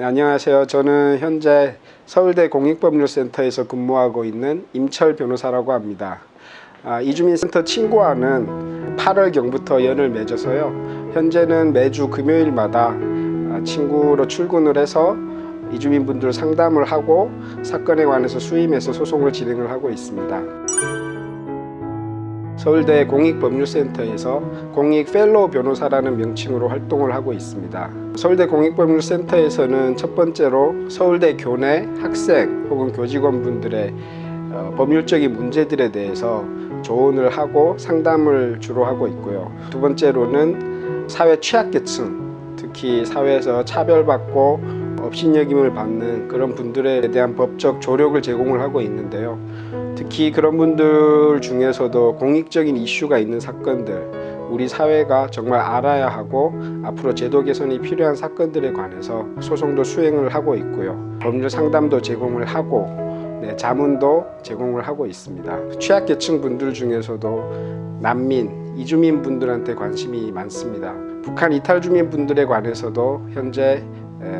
네, 안녕하세요. 저는 현재 서울대 공익법률센터에서 근무하고 있는 임철 변호사라고 합니다. 아, 이주민센터 친구와는 8월경부터 연을 맺어서요. 현재는 매주 금요일마다 아, 친구로 출근을 해서 이주민분들 상담을 하고 사건에 관해서 수임해서 소송을 진행을 하고 있습니다. 서울대 공익법률센터에서 공익 펠로우 변호사라는 명칭으로 활동을 하고 있습니다. 서울대 공익법률센터에서는 첫 번째로 서울대 교내 학생 혹은 교직원분들의 어, 법률적인 문제들에 대해서 조언을 하고 상담을 주로 하고 있고요. 두 번째로는 사회 취약계층, 특히 사회에서 차별받고 업신여김을 받는 그런 분들에 대한 법적 조력을 제공을 하고 있는데요. 특히 그런 분들 중에서도 공익적인 이슈가 있는 사건들, 우리 사회가 정말 알아야 하고 앞으로 제도 개선이 필요한 사건들에 관해서 소송도 수행을 하고 있고요. 법률 상담도 제공을 하고 네, 자문도 제공을 하고 있습니다. 취약계층 분들 중에서도 난민, 이주민 분들한테 관심이 많습니다. 북한 이탈 주민 분들에 관해서도 현재 에,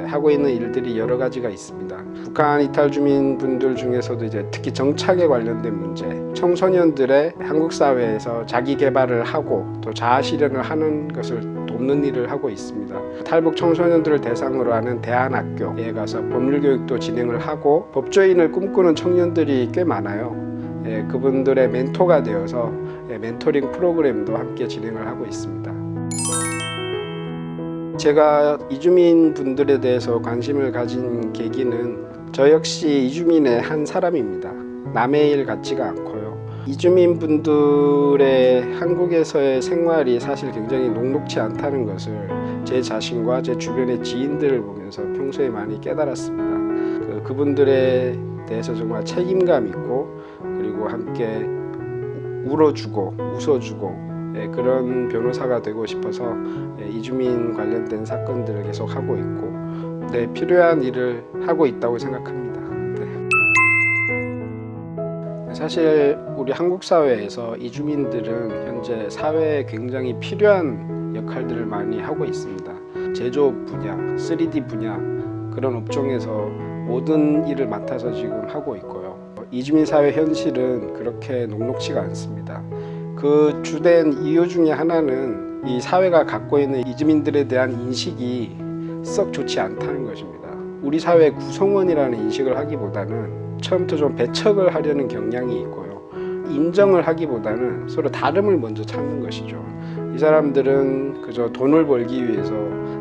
하고 있는 일들이 여러 가지가 있습니다. 북한 이탈 주민 분들 중에서도 이제 특히 정착에 관련된 문제, 청소년들의 한국 사회에서 자기 개발을 하고 또 자아 실현을 하는 것을 돕는 일을 하고 있습니다. 탈북 청소년들을 대상으로 하는 대안학교에 가서 법률 교육도 진행을 하고 법조인을 꿈꾸는 청년들이 꽤 많아요. 예, 그분들의 멘토가 되어서 예, 멘토링 프로그램도 함께 진행을 하고 있습니다. 제가 이주민 분들에 대해서 관심을 가진 계기는 저 역시 이주민의 한 사람입니다. 남의 일 같지가 않고요. 이주민 분들의 한국에서의 생활이 사실 굉장히 녹록치 않다는 것을 제 자신과 제 주변의 지인들을 보면서 평소에 많이 깨달았습니다. 그, 그분들에 대해서 정말 책임감 있고 그리고 함께 울어주고 웃어주고 예, 그런 변호사가 되고 싶어서 예, 이주민 관련된 사건들을 계속 하고 있고 네, 필요한 일을 하고 있다고 생각합니다. 네. 사실 우리 한국 사회에서 이주민들은 현재 사회에 굉장히 필요한 역할들을 많이 하고 있습니다. 제조업 분야, 3D 분야 그런 업종에서 모든 일을 맡아서 지금 하고 있고요. 이주민 사회 현실은 그렇게 녹록치가 않습니다. 그 주된 이유 중에 하나는 이 사회가 갖고 있는 이주민들에 대한 인식이 썩 좋지 않다는 것입니다. 우리 사회 구성원이라는 인식을 하기보다는 처음부터 좀 배척을 하려는 경향이 있고요. 인정을 하기보다는 서로 다름을 먼저 찾는 것이죠. 이 사람들은 그저 돈을 벌기 위해서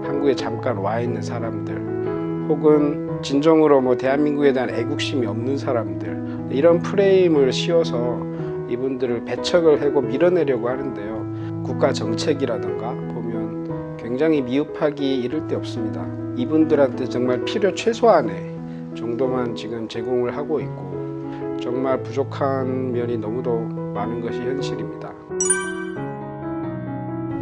한국에 잠깐 와 있는 사람들, 혹은 진정으로 뭐 대한민국에 대한 애국심이 없는 사람들 이런 프레임을 씌워서 이분들을 배척을 하고 밀어내려고 하는데요. 국가 정책이라든가 보면 굉장히 미흡하기 이를 데 없습니다. 이분들한테 정말 필요 최소한의 정도만 지금 제공을 하고 있고 정말 부족한 면이 너무도 많은 것이 현실입니다.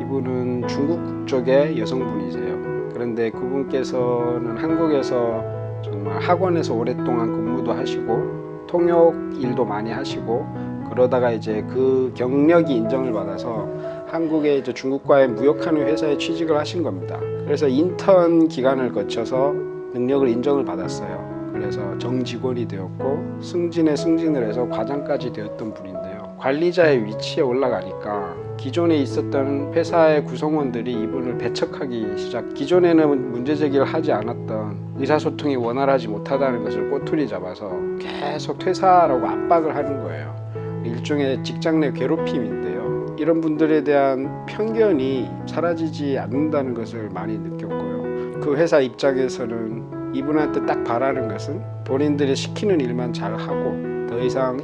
이분은 중국 국적의 여성분이세요. 그런데 그분께서는 한국에서 정말 학원에서 오랫동안 근무도 하시고 통역 일도 많이 하시고 그러다가 이제 그 경력이 인정을 받아서 한국에 이제 중국과의 무역하는 회사에 취직을 하신 겁니다. 그래서 인턴 기간을 거쳐서 능력을 인정을 받았어요. 그래서 정직원이 되었고 승진에 승진을 해서 과장까지 되었던 분인데요. 관리자의 위치에 올라가니까 기존에 있었던 회사의 구성원들이 이분을 배척하기 시작. 기존에는 문제 제기를 하지 않았던 의사소통이 원활하지 못하다는 것을 꼬투리 잡아서 계속 퇴사라고 압박을 하는 거예요. 일종의 직장 내 괴롭힘인데요. 이런 분들에 대한 편견이 사라지지 않는다는 것을 많이 느꼈고요. 그 회사 입장에서는 이분한테 딱 바라는 것은 본인들이 시키는 일만 잘 하고 더 이상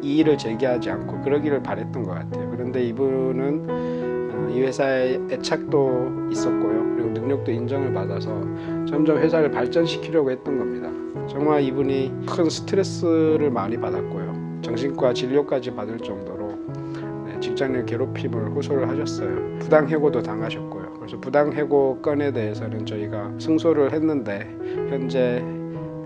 이의를 제기하지 않고 그러기를 바랬던 것 같아요. 그런데 이분은 어, 이 회사에 애착도 있었고요. 그리고 능력도 인정을 받아서 점점 회사를 발전시키려고 했던 겁니다. 정말 이분이 큰 스트레스를 많이 받았고요. 정신과 진료까지 받을 정도로 네, 직장 내 괴롭힘을 호소를 하셨어요. 부당 해고도 당하셨고요. 그래서 부당 해고 건에 대해서는 저희가 승소를 했는데 현재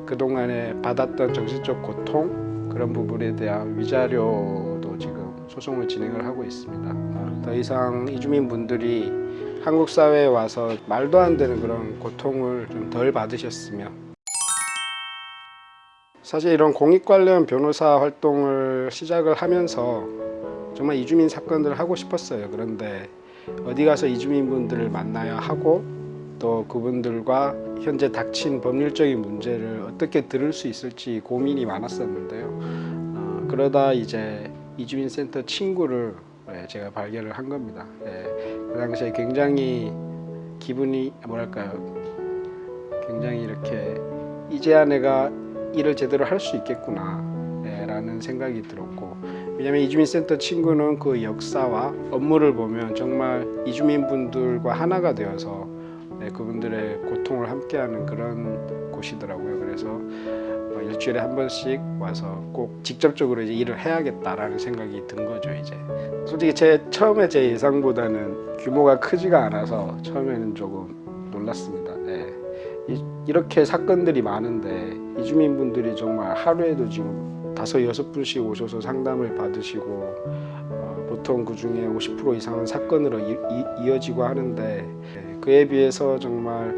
그동안에 받았던 정신적 고통 그런 부분에 대한 위자료도 지금 소송을 진행을 하고 있습니다. 더 이상 이주민 분들이 한국 사회에 와서 말도 안 되는 그런 고통을 좀 덜 받으셨으면 사실 이런 공익 관련 변호사 활동을 시작을 하면서 정말 이주민 사건들을 하고 싶었어요. 그런데 어디 가서 이주민 분들을 만나야 하고 또 그분들과 현재 닥친 법률적인 문제를 어떻게 들을 수 있을지 고민이 많았었는데요. 어, 그러다 이제 이주민 센터 친구를 예, 제가 발견을 한 겁니다. 예, 그 당시에 굉장히 기분이 뭐랄까요? 굉장히 이렇게 이제야 내가 일을 제대로 할 수 있겠구나 예, 라는 생각이 들었고 왜냐하면 이주민 센터 친구는 그 역사와 업무를 보면 정말 이주민 분들과 하나가 되어서 네, 그분들의 고통을 함께하는 그런 곳이더라고요. 그래서 어, 일주일에 한 번씩 와서 꼭 직접적으로 이제 일을 해야겠다라는 생각이 든 거죠. 이제 솔직히 제 처음에 제 예상보다는 규모가 크지가 않아서 처음에는 조금 놀랐습니다. 네. 이, 이렇게 사건들이 많은데 이주민 분들이 정말 하루에도 지금 다섯 여섯 분씩 오셔서 상담을 받으시고 어, 보통 그 중에 50% 이상은 사건으로 이, 이, 어지고 하는데 네, 그에 비해서 정말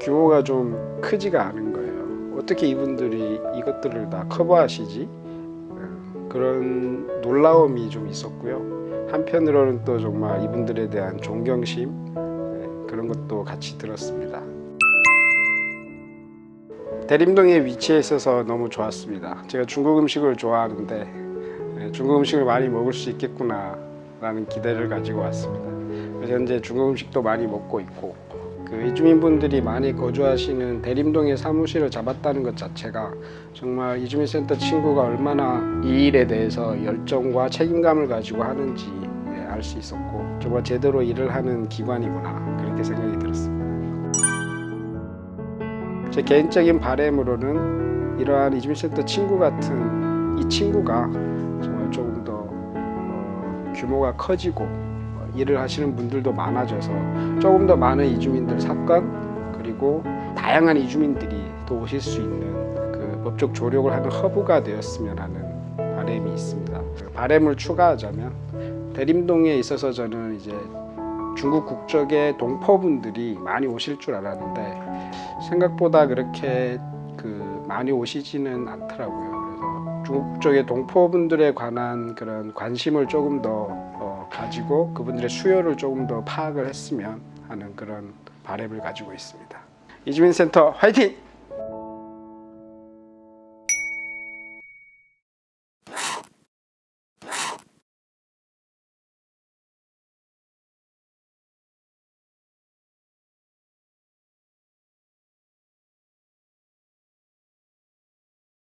규모가 좀 크지가 않은 거예요. 어떻게 이분들이 이것들을 다 커버하시지? 음, 그런 놀라움이 좀 있었고요. 한편으로는 또 정말 이분들에 대한 존경심 네, 그런 것도 같이 들었습니다. 대림동에 위치해 있어서 너무 좋았습니다. 제가 중국 음식을 좋아하는데 네, 중국 음식을 많이 먹을 수 있겠구나 라는 기대를 가지고 왔습니다. 그래서 현재 중국 음식도 많이 먹고 있고 그 이주민분들이 많이 거주하시는 대림동에 사무실을 잡았다는 것 자체가 정말 이주민센터 친구가 얼마나 이 일에 대해서 열정과 책임감을 가지고 하는지 네, 알수 있었고 정말 제대로 일을 하는 기관이구나 그렇게 생각이 들었습니다. 제 개인적인 바램으로는 이러한 이주민 센터 친구 같은 이 친구가 정말 조금 더 어, 규모가 커지고 어, 일을 하시는 분들도 많아져서 조금 더 많은 이주민들 사건 그리고 다양한 이주민들이 또 오실 수 있는 그 법적 조력을 하는 허브가 되었으면 하는 바램이 있습니다. 그 바램을 추가하자면 대림동에 있어서 저는 이제 중국 국적의 동포분들이 많이 오실 줄 알았는데 생각보다 그렇게 그 많이 오시지는 않더라고요. 그래서 중국 국적의 동포분들에 관한 그런 관심을 조금 더 어, 가지고 그분들의 수요를 조금 더 파악을 했으면 하는 그런 바램을 가지고 있습니다. 이주민 센터 화이팅!